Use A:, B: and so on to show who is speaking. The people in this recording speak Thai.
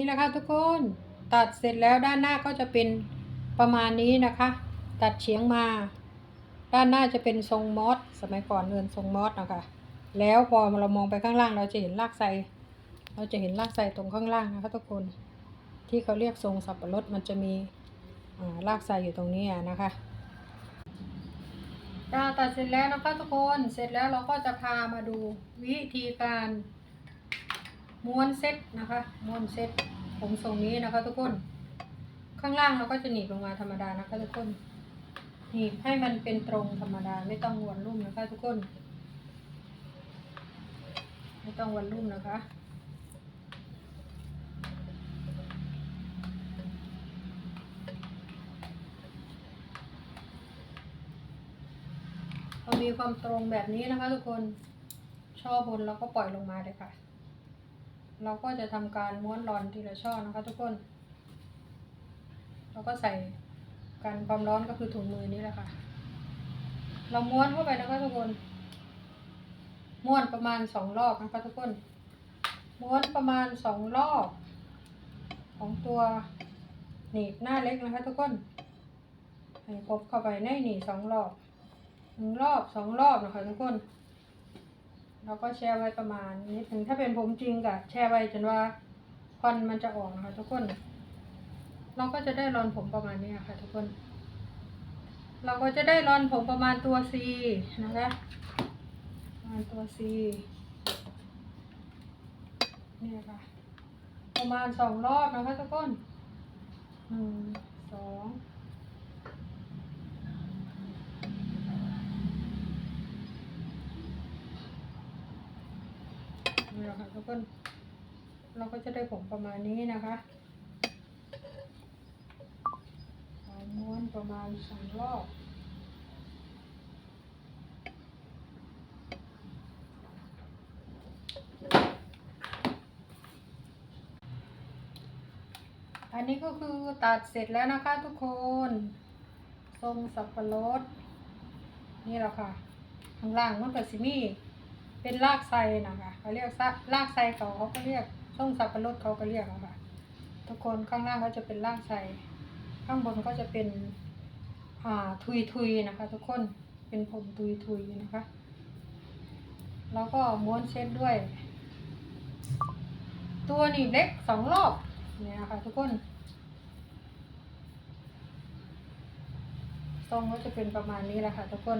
A: นี่แหละค่ะทุกคนตัดเสร็จแล้วด้านหน้าก็จะเป็นประมาณนี้นะคะ ตัดเฉียงมา ด้านหน้าจะเป็นทรงมอสสมัยก่อนเนินทรงมอสนะคะแล้วพอเรามองไปข้างล่างเราจะเห็นรากไทรเราจะเห็นรากไทรตรงข้างล่างนะคะทุกคนที่เขาเรียกทรงสับปะรดมันจะมีอ่ารากไทรอยู่ตรงนี้นะคะเราตัดเสร็จแล้วนะคะทุกคนเสร็จแล้วเราก็จะพามาดูวิธีการ ม้วนเซ็ตนะคะ ม้วนเซ็ตผมทรงนี้นะคะ ทุกคน ข้างล่างเราก็จะหนีบลงมาธรรมดานะคะทุกคน หนีบให้มันเป็นตรงธรรมดาไม่ต้องวนลุ่มนะคะ ทุกคน ไม่ต้องวนลุ่มนะคะเรามีความตรงแบบนี้นะคะ ทุกคนช่อบนเราก็ปล่อยลงมาเลยค่ะ เราก็จะทำการม้วนรอนทีละช่อนะคะทุกคน เราก็ใส่กันความร้อนก็คือถุงมือนี้แหละค่ะ เราม้วนเข้าไปนะคะทุกคน ม้วนประมาณสองรอบนะคะทุกคน ม้วนประมาณสองรอบ ของตัวหนีบหน้าเล็กนะคะทุกคนให้ครบเข้าไปในหนีบสองรอบหนึ่งรอบสองรอบนะคะทุกคน เราก็แช่ไว้ประมาณนิดหนึ่งถ้าเป็นผมจริงกะแช่ไว้จนว่าควันมันจะออกนะคะทุกคน เราก็จะได้รอนผมประมาณนี้ค่ะ ทุกคน เราก็จะได้รอนผมประมาณตัว C นะคะประมาณตัว C เนี่ยค่ะประมาณสองรอบนะคะทุกคนหนึ่งสอง นี่แหละค่ะทุกคนเราก็จะได้ผมประมาณนี้นะคะม้วนประมาณสองรอบอันนี้ก็คือตัดเสร็จแล้วนะคะทุกคน ทรงสับปะรด นี่แหละค่ะ ข้างล่างมันก็สิมี เป็นรากไทรนะคะเขาเรียกซะรากไทรเขาเขาก็เรียกทรงสับปะรดเขาก็เรียกอะค่ะทุกคนข้างล่างก็จะเป็นรากไทรข้างบนก็จะเป็นอ่าทุยทุยๆนะคะ ทุกคนเป็นผมทุยทุยๆนะคะแล้วก็ม้วนเช็ดด้วย ตัวหนีบเล็กสองรอบเนี่ยค่ะทุกคนทรงก็จะเป็นประมาณนี้แหละค่ะทุกคน